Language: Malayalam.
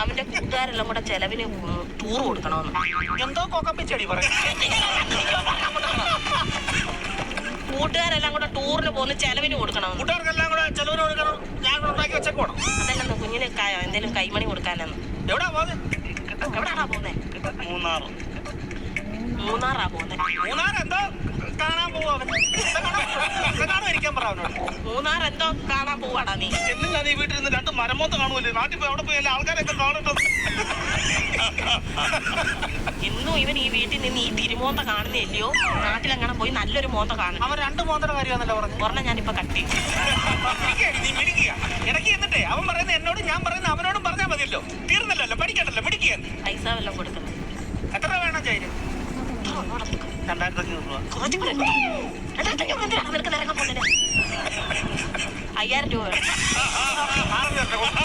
അവന്റെ കൂട്ടുകാരെല്ലാം കൂടെ ചെലവിന് ടൂർ കൊടുക്കണമെന്ന്. എന്തോ കൊക്കപ്പിച്ചടി കൂട്ടുകാരെല്ലാം കൂടെ ടൂറിന് പോകുന്ന ചെലവിന് കൊടുക്കണമെന്ന്. കൂട്ടുകാർക്കെല്ലാം കൂടെ ചെലവിന് കൊടുക്കണം. ഞാൻ ഉണ്ടാക്കി വെച്ചേക്കോണം അതല്ലെന്ന് കുഞ്ഞിന് എന്തെങ്കിലും കൈമണി കൊടുക്കാനെന്ന്. എവിടാ പോകുന്നത് എവിടാണാ പോകുന്നേ മൂന്നാറ്. മൂന്നാറാ പോകുന്നേ മൂന്നാർ എന്തോ കാണാൻ പോവാ അവൻ. എന്താ കാണാൻ പോവാ? എന്താ കാണാൻ ഇരിക്കാൻ പറ അവനോട് മൂന്നാർ എന്തോ കാണാൻ പോവാടാ നീ. എന്നില്ല നീ വീട്ടിൽ നിന്ന് രണ്ട് മരമോത്ത് കാണുമല്ലേ നാട്ടിൽ പോയി അവിടെ പോയി എല്ലാ ആൾക്കാരൊക്കെ കാണട്ടെ ഇന്നും ഇവൻ ഈ വീട്ടിൽ നിന്ന് ഈ തിരുമോന്ത കാണുന്നില്ലയോ നാട്ടിലെങ്ങനെ പോയി നല്ലൊരു മോന്ത കാണും അവൻ രണ്ട് മോന്തയുടെ കാര്യമാണല്ലോ പറഞ്ഞു? ഒരെണ്ണം ഞാനിപ്പോ കട്ടി നീ മിടിക്കുക ഇടയ്ക്ക് എന്നിട്ടേ അവൻ പറയുന്ന എന്നോട് ഞാൻ പറയുന്ന അവനോടും പറഞ്ഞാൽ മതിയല്ലോ. തീർന്നല്ലോ പഠിക്കണ്ടല്ലോ മിടിക്കുക പൈസ വല്ലതും കൊടുക്കുന്നത് എത്ര വേണം ചൈന് രണ്ടായിരത്തി അഞ്ഞൂറ് രൂപ. bayar dulu.